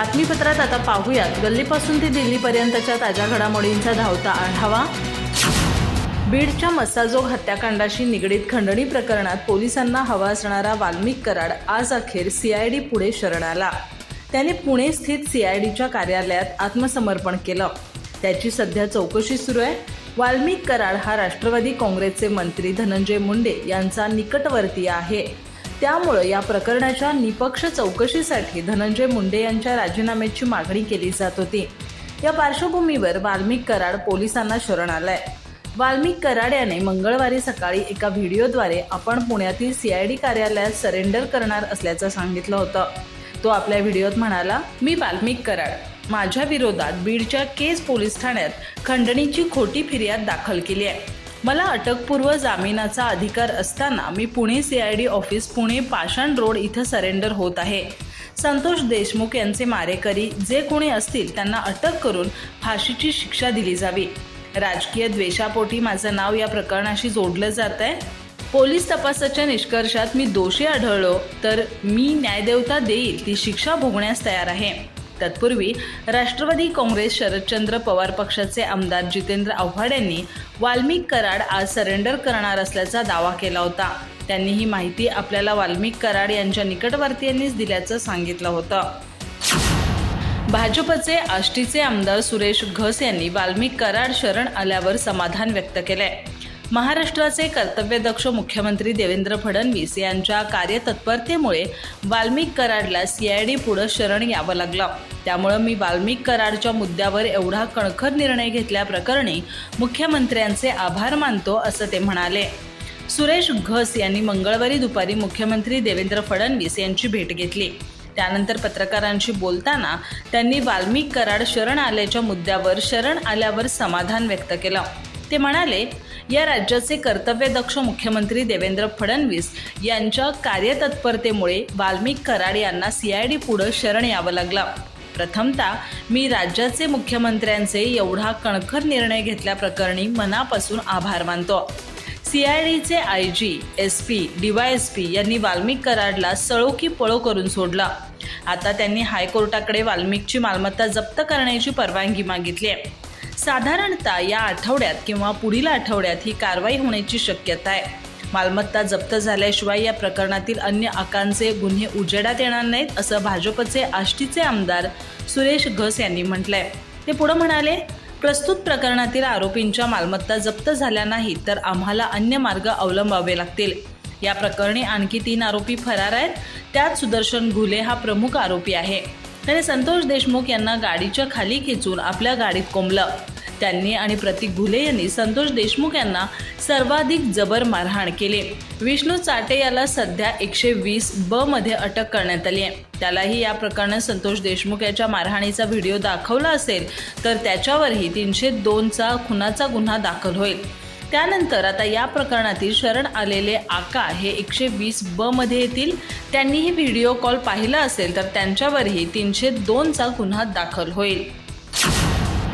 बातमीपत्रात आता पाहूयात. गल्लीपासून ते दिल्लीपर्यंतच्या ताज्या घडामोडींचा धावता आढावा. बीडच्या मस्साजोग हत्याकांडाशी निगडीत खंडणी प्रकरणात पोलिसांना हवा असणारा वाल्मिक कराड आज अखेर सीआयडी पुढे शरण आला त्याने पुणे स्थित सीआयडीच्या कार्यालयात आत्मसमर्पण केलं. त्याची सध्या चौकशी सुरू आहे. वाल्मिक कराड हा राष्ट्रवादी काँग्रेसचे मंत्री धनंजय मुंडे यांचा निकटवर्तीय आहे. त्यामुळं या प्रकरणाच्या निपक्ष चौकशीसाठी धनंजय मुंडे यांच्या राजीनाम्याची मागणी केली जात होती. या पार्श्वभूमीवर वाल्मिक कराड पोलिसांना शरण आलाय वाल्मिक कराड याने मंगळवारी सकाळी एका व्हिडिओद्वारे आपण पुण्यातील सीआयडी कार्यालयात सरेंडर करणार असल्याचं सांगितलं होतं. तो आपल्या व्हिडिओत म्हणाला मी वाल्मिक कराड. माझ्या विरोधात बीडच्या केज पोलीस ठाण्यात खंडणीची खोटी फिर्याद दाखल केली आहे. मला अटकपूर्व जामिनाचा अधिकार असताना मी Pune C I D office Pune Pashan road इथं सरेंडर होत आहे. संतोष देशमुख यांचे मारेकरी जे कोणी असतील त्यांना अटक करून फाशीची शिक्षा दिली जावी. राजकीय द्वेषापोटी माझं नाव या प्रकरणाशी जोडलं जात आहे पोलीस तपासाच्या निष्कर्षात मी दोषी आढळलो तर मी न्यायदेवता देईल ती शिक्षा भोगण्यास तयार आहे. तत्पूर्वी राष्ट्रवादी काँग्रेस शरदचंद्र पवार पक्षाचे आमदार जितेंद्र आव्हाड यांनी वाल्मिक कराड आज सरेंडर करणार असल्याचा दावा केला होता. त्यांनी ही माहिती आपल्याला वाल्मिक कराड यांच्या निकटवर्तीयांनीच दिल्याचं सांगितलं होतं. भाजपचे आष्टीचे आमदार सुरेश घस यांनी वाल्मिक कराड शरण आल्यावर समाधान व्यक्त केलंय. महाराष्ट्राचे कर्तव्यदक्ष मुख्यमंत्री देवेंद्र फडणवीस यांच्या कार्यतत्परतेमुळे वाल्मिक कराडला सीआयडी पुढं शरण यावं लागलं. त्यामुळं मी वाल्मिक कराडच्या मुद्द्यावर एवढा कणखर निर्णय घेतल्याप्रकरणी मुख्यमंत्र्यांचे आभार मानतो असं ते म्हणाले. सुरेश घस यांनी मंगळवारी दुपारी मुख्यमंत्री देवेंद्र फडणवीस यांची भेट घेतली. त्यानंतर पत्रकारांशी बोलताना त्यांनी वाल्मिक कराड शरण आल्याच्या मुद्द्यावर शरण आल्यावर समाधान व्यक्त केलं. ते म्हणाले या राज्याचे कर्तव्यदक्ष मुख्यमंत्री देवेंद्र फडणवीस यांच्या कार्यतत्परतेमुळे वाल्मिक कराड यांना सीआयडी पुढं शरण यावं लागलं. प्रथमतः मी राज्याचे मुख्यमंत्र्यांचे एवढा कणखर निर्णय घेतल्याप्रकरणी मनापासून आभार मानतो. सीआयडीचे I G S P DySP यांनी वाल्मिक कराडला सळो की पळो करून सोडला. आता त्यांनी हायकोर्टाकडे वाल्मिकची मालमत्ता जप्त करण्याची परवानगी मागितली आहे. साधारणतः या आठवड्यात किंवा पुढील आठवड्यात ही कारवाई होण्याची शक्यता आहे. मालमत्ता जप्त झाल्याशिवाय या प्रकरणातील अन्य आकांचे गुन्हे उजेडात येणार नाहीत असं भाजपचे आष्टीचे आमदार सुरेश घस यांनी म्हटलंय. ते पुढे म्हणाले प्रस्तुत प्रकरणातील आरोपींच्या मालमत्ता जप्त झाल्या नाहीत तर आम्हाला अन्य मार्ग अवलंबावे लागतील. या प्रकरणी आणखी तीन आरोपी फरार आहेत. त्यात सुदर्शन घुले हा प्रमुख आरोपी आहे. त्याने संतोष देशमुख यांना गाडीच्या खाली खेचून आपल्या गाडीत कोंबलं. त्यांनी आणि प्रतीक घुले यांनी संतोष देशमुख यांना सर्वाधिक जबर मारहाण केले. विष्णू चाटे याला सध्या एकशे वीस ब मध्ये अटक करण्यात आली आहे. त्यालाही या प्रकरणात संतोष देशमुख याच्या मारहाणीचा व्हिडिओ दाखवला असेल तर त्याच्यावरही तीनशे दोनचा खुनाचा गुन्हा दाखल होईल. त्यानंतर आता या प्रकरणातील शरण आलेले आका हे एकशे वीस ब मध्ये येतील. त्यांनीही व्हिडिओ कॉल पाहिला असेल तर त्यांच्यावरही तीनशे दोनचा गुन्हा दाखल होईल.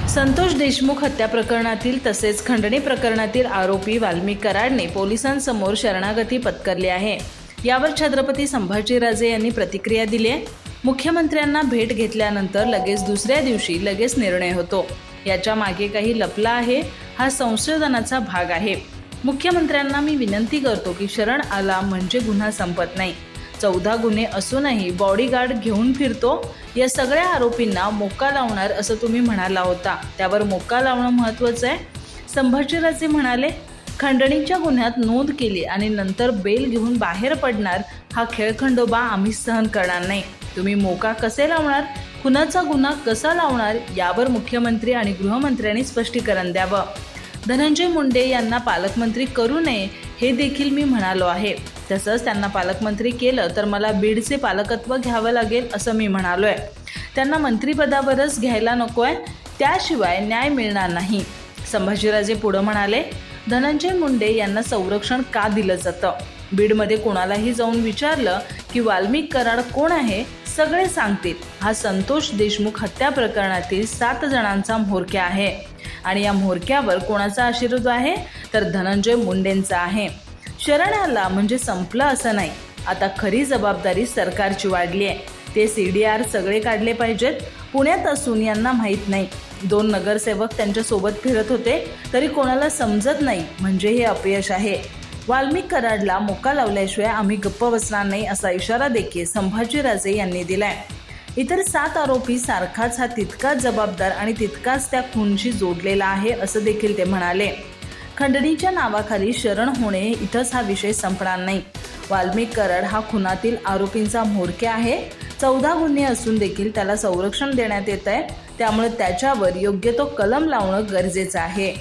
संतोष देशमुख हत्या प्रकरणातील तसेच खंडणी प्रकरणातील आरोपी वाल्मिक कराडने पोलिसांसमोर शरणागती पत्करली आहे. यावर छत्रपती संभाजीराजे यांनी प्रतिक्रिया दिली आहे. मुख्यमंत्र्यांना भेट घेतल्यानंतर लगेच दुसऱ्या दिवशी लगेच निर्णय होतो. याच्या मागे काही लपला आहे. हा संशोधनाचा भाग आहे. मुख्यमंत्र्यांना मी विनंती करतो की शरण आला म्हणजे गुन्हा संपत नाही. चौदा गुन्हे असूनही बॉडीगार्ड घेऊन फिरतो या सगळ्या आरोपींना मोका लावणार असं तुम्ही म्हणाला होता. त्यावर मोका लावणं महत्त्वाचं आहे. संभाजीराजे म्हणाले खंडणीच्या गुन्ह्यात नोंद केली आणि नंतर बेल घेऊन बाहेर पडणार हा खेळखंडोबा आम्ही सहन करणार नाही. तुम्ही मोका कसे लावणार? खुनाचा गुन्हा कसा लावणार यावर मुख्यमंत्री आणि गृहमंत्र्यांनी स्पष्टीकरण द्यावं. धनंजय मुंडे यांना पालकमंत्री करू नये हे देखील मी म्हणालो आहे. तसंच त्यांना पालकमंत्री केलं तर मला बीडचे पालकत्व घ्यावं लागेल असं मी म्हणालो आहे त्यांना मंत्रिपदावरच घ्यायला नको आहे त्याशिवाय न्याय मिळणार नाही. संभाजीराजे पुढं म्हणाले धनंजय मुंडे यांना संरक्षण का दिलं जातं? बीडमध्ये कोणालाही जाऊन विचारलं की वाल्मिक कराड कोण आहे? सगळे सांगतील हा संतोष देशमुख हत्या प्रकरणातील सात जणांचा म्होरक्या आहे. आणि या म्होरक्यावर कोणाचा आशीर्वाद आहे? तर धनंजय मुंडेंचा आहे. शरण आला म्हणजे संपलं असं नाही. आता खरी जबाबदारी सरकारची वाढली आहे ते सी डी आर सगळे काढले पाहिजेत. पुण्यात असून यांना माहीत नाही. दोन नगरसेवक त्यांच्यासोबत फिरत होते तरी कोणाला समजत नाही म्हणजे हे अपयश आहे. वाल्मिक कराडला मोका लावल्याशिवाय आम्ही गप्प बसणार नाही असा इशारा देखील संभाजीराजे यांनी दिलाय. इतर सात आरोपी सारखाच हा तितकाच जबाबदार आणि तितकाच त्या खूनशी जोडलेला आहे असं देखील ते म्हणाले. खंडणीच्या नावाखाली शरण होणे इथंच हा विषय संपणार नाही. वाल्मिक कराड हा खुनातील आरोपींचा म्होरके आहे. चौदा गुन्हे असून देखील त्याला संरक्षण देण्यात येत आहे त्यामुळे त्याच्यावर योग्य तो कलम लावणं गरजेचं आहे.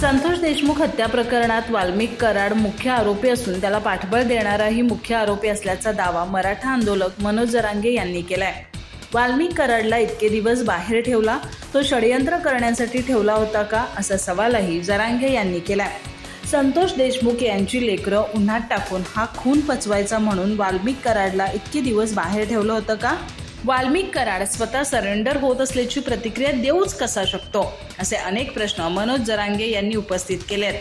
संतोष देशमुख हत्या प्रकरणात वाल्मिक कराड मुख्य आरोपी असून त्याला पाठबळ देणाराही मुख्य आरोपी असल्याचा दावा मराठा आंदोलक मनोज जरांगे यांनी केलाय. वाल्मिक कराडला इतके दिवस बाहेर ठेवला तो षडयंत्र करण्यासाठी ठेवला होता का असा सवालही जरांगे यांनी केलाय. संतोष देशमुख यांची लेकरं उन्हात टाकून हा खून पचवायचा म्हणून वाल्मिक कराडला इतके दिवस बाहेर ठेवलं होतं का? वाल्मिक कराड स्वतः सरेंडर होत असल्याची प्रतिक्रिया देऊच कसा शकतो? असे अनेक प्रश्न मनोज जरांगे यांनी उपस्थित केलेत.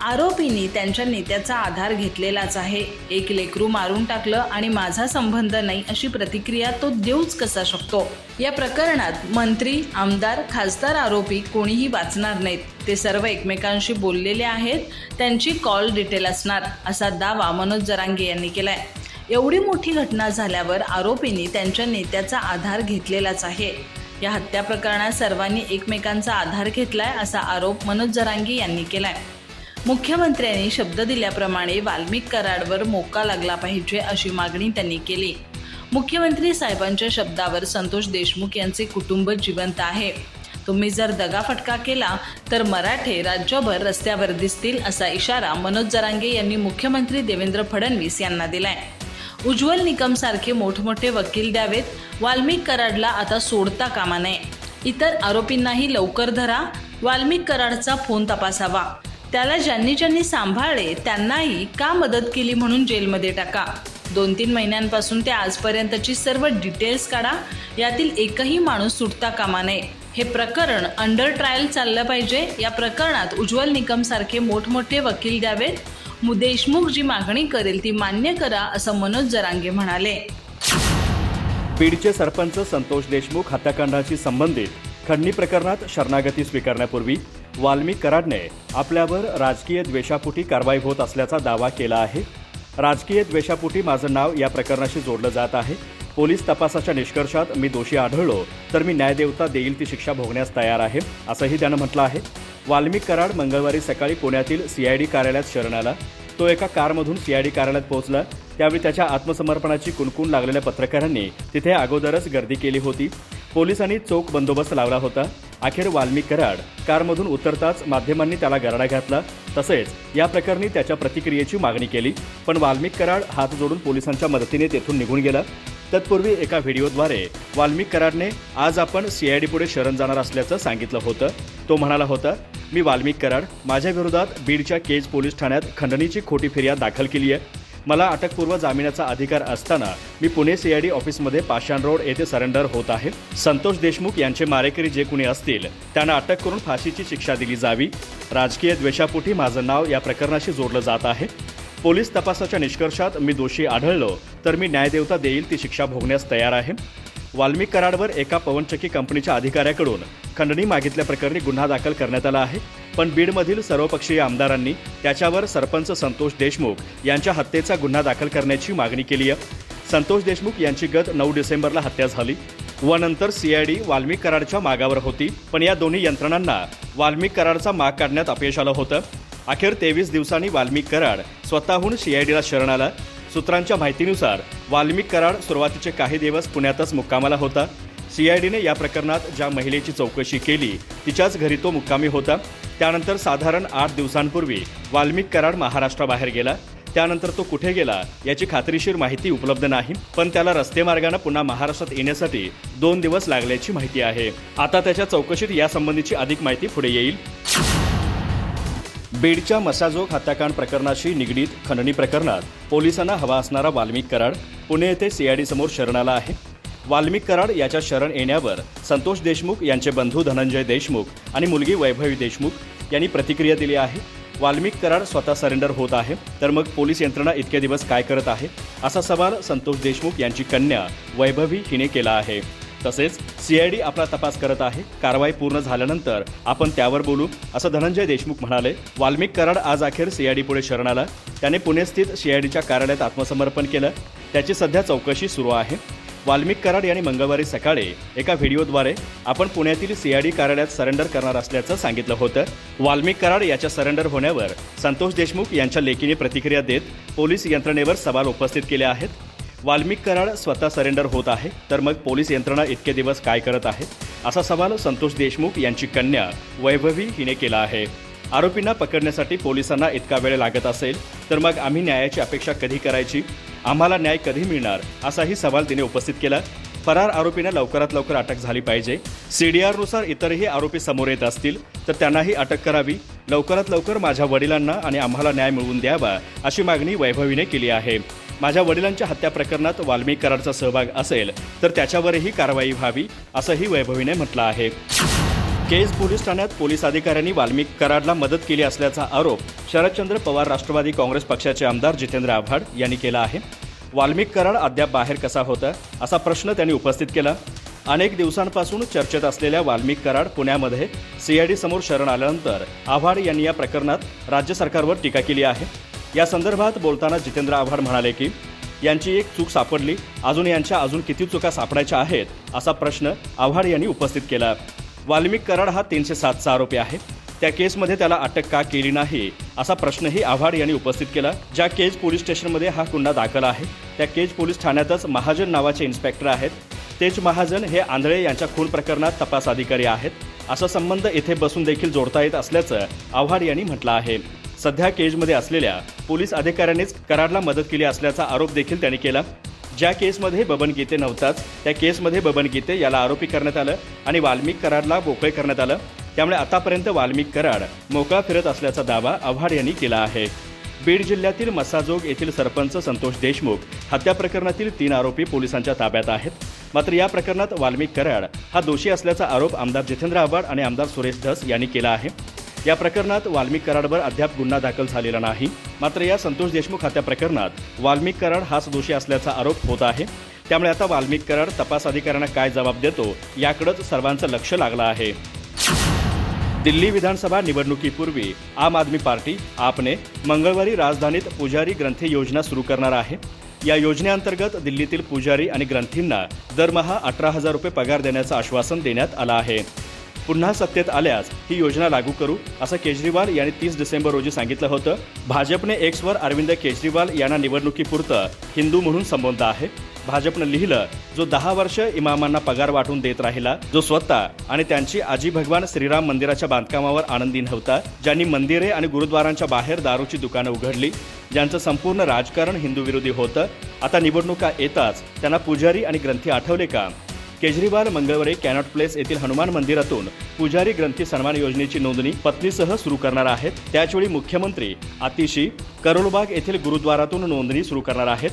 आरोपींनी त्यांच्या नेत्याचा आधार घेतलेलाच आहे. एक लेकरू मारून टाकलं आणि माझा संबंध नाही अशी प्रतिक्रिया तो देऊच कसा शकतो? या प्रकरणात मंत्री आमदार खासदार आरोपी कोणीही वाचणार नाहीत. ते सर्व एकमेकांशी बोललेले आहेत. त्यांची कॉल डिटेल असणार असा दावा मनोज जरांगे यांनी केलाय. एवढी मोठी घटना झाल्यावर आरोपींनी त्यांच्या नेत्याचा आधार घेतलेलाच आहे. या हत्या प्रकरणात सर्वांनी एकमेकांचा आधार घेतलाय असा आरोप मनोज जरांगी यांनी केलाय. मुख्यमंत्र्यांनी शब्द दिल्याप्रमाणे वाल्मिक कराडवर मोका लागला पाहिजे अशी मागणी त्यांनी केली. मुख्यमंत्री साहेबांच्या शब्दावर संतोष देशमुख यांचे कुटुंब जिवंत आहे. तुम्ही जर दगाफटका केला तर मराठे राज्यभर रस्त्यावर दिसतील असा इशारा मनोज जरांगे यांनी मुख्यमंत्री देवेंद्र फडणवीस यांना दिलाय. उज्ज्वल निकम सारखे मोठमोठे वकील द्यावेत वाल्मिक कराडला आता सोडता कामा नये. इतर आरोपींनाही लवकर धरा वाल्मिक कराडचा फोन तपासावा. त्याला ज्यांनी ज्यांनी सांभाळले त्यांनाही का मदत केली म्हणून जेलमध्ये टाका. दोन तीन महिन्यांपासून ते आजपर्यंतची सर्व डिटेल्स काढा यातील एकही माणूस सुटता कामा नये. हे प्रकरण अंडर ट्रायल चाललं पाहिजे. या प्रकरणात उज्ज्वल निकम सारखे मोठमोठे वकील द्यावेत देशमुख जी मागणी करेल ती मान्य करा असं मनोज जरांगे म्हणाले. बीडचे सरपंच संतोष देशमुख हत्याकांडाशी संबंधित खंडणी प्रकरणात शरणागती स्वीकारण्यापूर्वी वाल्मिक कराडने आपल्यावर राजकीय द्वेषापोटी कारवाई होत असल्याचा दावा केला आहे. राजकीय द्वेषापोटी माझं नाव या प्रकरणाशी जोडलं जात आहे. पोलीस तपासाच्या निष्कर्षात मी दोषी आढळलो तर मी न्यायदेवता देईल ती शिक्षा भोगण्यास तयार आहे असंही त्यानं म्हटलं आहे. वाल्मिक कराड मंगळवारी सकाळी पुण्यातील सीआयडी कार्यालयात शरण आला तो एका कारमधून सीआयडी कार्यालयात पोहोचला. त्यावेळी त्याच्या आत्मसमर्पणाची कुणकुण लागलेल्या पत्रकारांनी तिथे अगोदरच गर्दी केली होती. पोलिसांनी चोख बंदोबस्त लावला होता. अखेर वाल्मिक कराड कारमधून उतरताच माध्यमांनी त्याला गराडा घातला. तसेच या प्रकरणी त्याच्या प्रतिक्रियेची मागणी केली. पण वाल्मिक कराड हात जोडून पोलिसांच्या मदतीने तेथून निघून गेला. तत्पूर्वी एका व्हिडिओद्वारे वाल्मिक कराडने आज आपण सीआयडी पुढे शरण जाणार असल्याचं सांगितलं होतं. तो म्हणाला होता मी वाल्मिक कराड माझ्या विरोधात बीडच्या केज पोलीस ठाण्यात खंडणीची खोटी फिर्याद दाखल केली आहे मला अटकपूर्व जामिनाचा अधिकार असताना मी पुणे सीआयडी ऑफिसमध्ये पाषाण रोड येथे सरेंडर होत आहे. संतोष देशमुख यांचे मारेकरी जे कुणी असतील त्यांना अटक करून फाशीची शिक्षा दिली जावी. राजकीय द्वेषापोटी माझं नाव या प्रकरणाशी जोडलं जात आहे. पोलीस तपासाच्या निष्कर्षात मी दोषी आढळलो तर मी न्यायदेवता देईल ती शिक्षा भोगण्यास तयार आहे. वाल्मिक कराडवर एका पवनचक्की कंपनीच्या अधिकाऱ्याकडून खंडणी मागितल्याप्रकरणी गुन्हा दाखल करण्यात आला आहे. पण बीडमधील सर्वपक्षीय आमदारांनी त्याच्यावर सरपंच संतोष देशमुख यांच्या हत्येचा गुन्हा दाखल करण्याची मागणी केली आहे. संतोष देशमुख यांची गत नऊ डिसेंबरला हत्या झाली. व नंतर सीआयडी वाल्मिक कराडच्या मागावर होती पण या दोन्ही यंत्रणांना वाल्मिक कराडचा माग काढण्यात अपयश आलं होतं. अखेर तेवीस दिवसांनी वाल्मिक कराड स्वतःहून सीआयडीला शरण आला. सूत्रांच्या माहितीनुसार वाल्मिक कराड सुरुवातीचे काही दिवस पुण्यातच मुक्कामाला होता. सीआयडीने या प्रकरणात ज्या महिलेची चौकशी केली तिच्याच घरी तो मुक्कामी होता. त्यानंतर साधारण आठ दिवसांपूर्वी वाल्मिक कराड महाराष्ट्राबाहेर गेला. त्यानंतर तो कुठे गेला याची खात्रीशीर माहिती उपलब्ध नाही पण त्याला रस्ते मार्गाने पुन्हा महाराष्ट्रात येण्यासाठी दोन दिवस लागल्याची माहिती आहे. आता त्याच्या चौकशीत यासंबंधीची अधिक माहिती पुढे येईल. बीडच्या मसाजोग हत्याकांड प्रकरणाशी निगडीत खंडणी प्रकरणात पोलिसांना हवा असणारा वाल्मिक कराड पुणे येथे सीआयडी समोर शरणाला आहे. वाल्मिक कराड याच्या शरण येण्यावर संतोष देशमुख यांचे बंधू धनंजय देशमुख आणि मुलगी वैभवी देशमुख यांनी प्रतिक्रिया दिली आहे. वाल्मिक कराड स्वतः सरेंडर होत आहे तर मग पोलीस यंत्रणा इतके दिवस काय करत आहे? असा सवाल संतोष देशमुख यांची कन्या वैभवी हिने केला आहे. तसेच सीआयडी आपला तपास करत आहे. कारवाई पूर्ण झाल्यानंतर आपण त्यावर बोलू असं धनंजय देशमुख म्हणाले. वाल्मिक कराड आज अखेर सीआयडी पुढे शरण आला त्याने पुणे स्थित सीआयडीच्या कार्यालयात आत्मसमर्पण केलं. त्याची सध्या चौकशी सुरू आहे. वाल्मिक कराड यांनी मंगळवारी सकाळी एका व्हिडिओद्वारे आपण पुण्यातील सीआयडी कार्यालयात सरेंडर करणार असल्याचं सांगितलं होतं. वाल्मिक कराड याच्या सरेंडर होण्यावर संतोष देशमुख यांच्या लेखीने प्रतिक्रिया देत पोलीस यंत्रणेवर सवाल उपस्थित केले आहेत. वाल्मिक कराड स्वतः सरेंडर होत आहे तर मग पोलीस यंत्रणा इतके दिवस काय करत आहे? असा सवाल संतोष देशमुख यांची कन्या वैभवी हिने केला आहे. आरोपींना पकडण्यासाठी पोलिसांना इतका वेळ लागत असेल तर मग आम्ही न्यायाची अपेक्षा कधी करायची? आम्हाला न्याय कधी मिळणार? असाही सवाल तिने उपस्थित केला. फरार आरोपींना लवकरात लवकर अटक झाली पाहिजे. सीडीआरनुसार इतरही आरोपी समोर येत असतील. तर त्यांनाही अटक करावी. लवकरात लवकर माझ्या वडिलांना आणि आम्हाला न्याय मिळवून द्यावा अशी मागणी वैभवीने केली आहे. माझ्या वडिलांच्या हत्या प्रकरणात वाल्मिक कराडचा सहभाग असेल तर त्याच्यावरही कारवाई व्हावी असंही वैभवीने म्हटलं आहे. केज पोलीस ठाण्यात पोलीस अधिकाऱ्यांनी वाल्मिक कराडला मदत केली असल्याचा आरोप शरदचंद्र पवार राष्ट्रवादी काँग्रेस पक्षाचे आमदार जितेंद्र आव्हाड यांनी केला आहे. वाल्मिक कराड अद्याप बाहेर कसा होता असा प्रश्न त्यांनी उपस्थित केला. अनेक दिवसांपासून चर्चेत असलेल्या वाल्मिक कराड पुण्यामध्ये सीआयडी समोर शरण आल्यानंतर आव्हाड यांनी या प्रकरणात राज्य सरकारवर टीका केली आहे. या संदर्भात बोलताना जितेंद्र आव्हाड म्हणाले की यांची एक चूक सापडली. अजून यांच्या अजून किती चुका सापडायच्या आहेत? असा प्रश्न आव्हाड यांनी उपस्थित केला. वाल्मिक कराड हा तीनशे सातचा आरोपी आहे. त्या केसमध्ये त्याला अटक का केली नाही? असा प्रश्नही आव्हाड यांनी उपस्थित केला. ज्या केज पोलीस स्टेशनमध्ये हा गुन्हा दाखल आहे त्या केज पोलीस ठाण्यातच महाजन नावाचे इन्स्पेक्टर आहेत. तेज महाजन हे आंधळे यांच्या खून प्रकरणात तपास अधिकारी आहेत. असा संबंध इथे बसून देखील जोडता येत असल्याचं आव्हाड यांनी म्हटलं आहे. सध्या केजमध्ये असलेल्या पोलीस अधिकाऱ्यांनीच कराडला मदत केली असल्याचा आरोप देखील त्यांनी केला. ज्या केसमध्ये बबन गीते नव्हताच त्या केसमध्ये बबन गीते याला आरोपी करण्यात आलं आणि वाल्मिक कराडला मोकळे करण्यात आलं. त्यामुळे आतापर्यंत वाल्मिक कराड मोकळा फिरत असल्याचा दावा आव्हाड यांनी केला आहे. बीड जिल्ह्यातील मसाजोग येथील सरपंच संतोष देशमुख हत्या प्रकरणातील तीन आरोपी पोलिसांच्या ताब्यात आहेत. मात्र या प्रकरणात वाल्मिक कराड हा दोषी असल्याचा आरोप आमदार जितेंद्र आव्हाड आणि आमदार सुरेश धस यांनी केला आहे. या प्रकरणात वाल्मिक कराडवर अद्याप गुन्हा दाखल झालेला नाही. मात्र या संतोष देशमुख हत्या प्रकरणात वाल्मिक कराड हाच दोषी असल्याचा आरोप होत आहे. त्यामुळे आता वाल्मिक कराड तपास अधिकाऱ्यांना काय जबाब देतो याकडंच सर्वांचं लक्ष लागलं आहे. दिल्ली विधानसभा निवडणुकीपूर्वी आम आदमी पार्टी आपने मंगळवारी राजधानीत पुजारी ग्रंथी योजना सुरू करणार आहे. या योजनेअंतर्गत दिल्लीतील पुजारी आणि ग्रंथींना दरमहा अठरा हजार रुपये पगार देण्याचं आश्वासन देण्यात आलं आहे. पुन्हा सत्तेत आल्यास ही योजना लागू करू असं केजरीवाल यांनी तीस डिसेंबर रोजी सांगितलं होतं. भाजपने एक्सवर अरविंद केजरीवाल यांना निवडणुकीपुरतं हिंदू म्हणून संबोधलं आहे. भाजपनं लिहिलं जो दहा वर्ष इमामांना पगार वाटून देत राहिला जो स्वतः आणि त्यांची आजी भगवान श्रीराम मंदिराच्या बांधकामावर आनंदी नव्हता ज्यांनी मंदिरे आणि गुरुद्वारांच्या बाहेर दारूची दुकानं उघडली ज्यांचं संपूर्ण राजकारण हिंदू विरोधी होतं आता निवडणुका येताच त्यांना पुजारी आणि ग्रंथी आठवले का? केजरीवाल मंगळवारी कॅनॉट प्लेस येथील हनुमान मंदिरातून पुजारी ग्रंथी सन्मान योजनेची नोंदणी पत्नीसह सुरू करणार आहेत त्याचवेळी मुख्यमंत्री आतिशी करोलबाग येथील गुरुद्वारातून नोंदणी सुरू करणार आहेत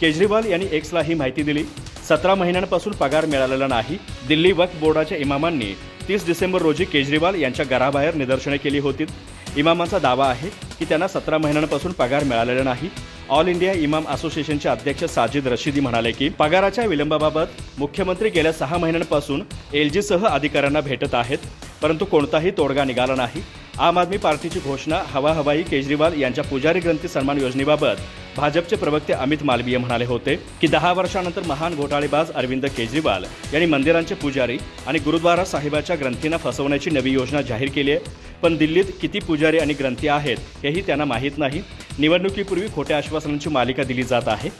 केजरीवाल यांनी एक्सला ही माहिती दिली. सतरा महिन्यांपासून पगार मिळालेला नाही. दिल्ली वक्फ बोर्डाच्या इमामांनी तीस डिसेंबर रोजी केजरीवाल यांच्या घराबाहेर निदर्शने केली होती. इमामांचा दावा आहे की त्यांना सतरा महिन्यांपासून पगार मिळालेला नाही. ऑल इंडिया इमाम असोसिएशनचे अध्यक्ष साजिद रशिदी म्हणाले की पगाराच्या विलंबाबाबत मुख्यमंत्री गेल्या सहा महिन्यांपासून एल अधिकाऱ्यांना भेटत आहेत परंतु कोणताही तोडगा निघाला नाही. आम आदमी पार्टीची घोषणा हवा हवाई केजरीवाल यांच्या पुजारी ग्रंथी सन्मान योजनेबाबत भाजपचे प्रवक्ते अमित मालवीय म्हणाले होते की दहा वर्षानंतर महान घोटाळेबाज अरविंद केजरीवाल यांनी मंदिरांचे पुजारी आणि गुरुद्वारा साहेबाच्या ग्रंथींना फसवण्याची नवी योजना जाहीर केली आहे. पण दिल्लीत किती पुजारी आणि ग्रंथी आहेत हेही त्यांना माहीत नाही. निवडणुकीपूर्वी खोट्या आश्वासनांची मालिका दिली जात आहे.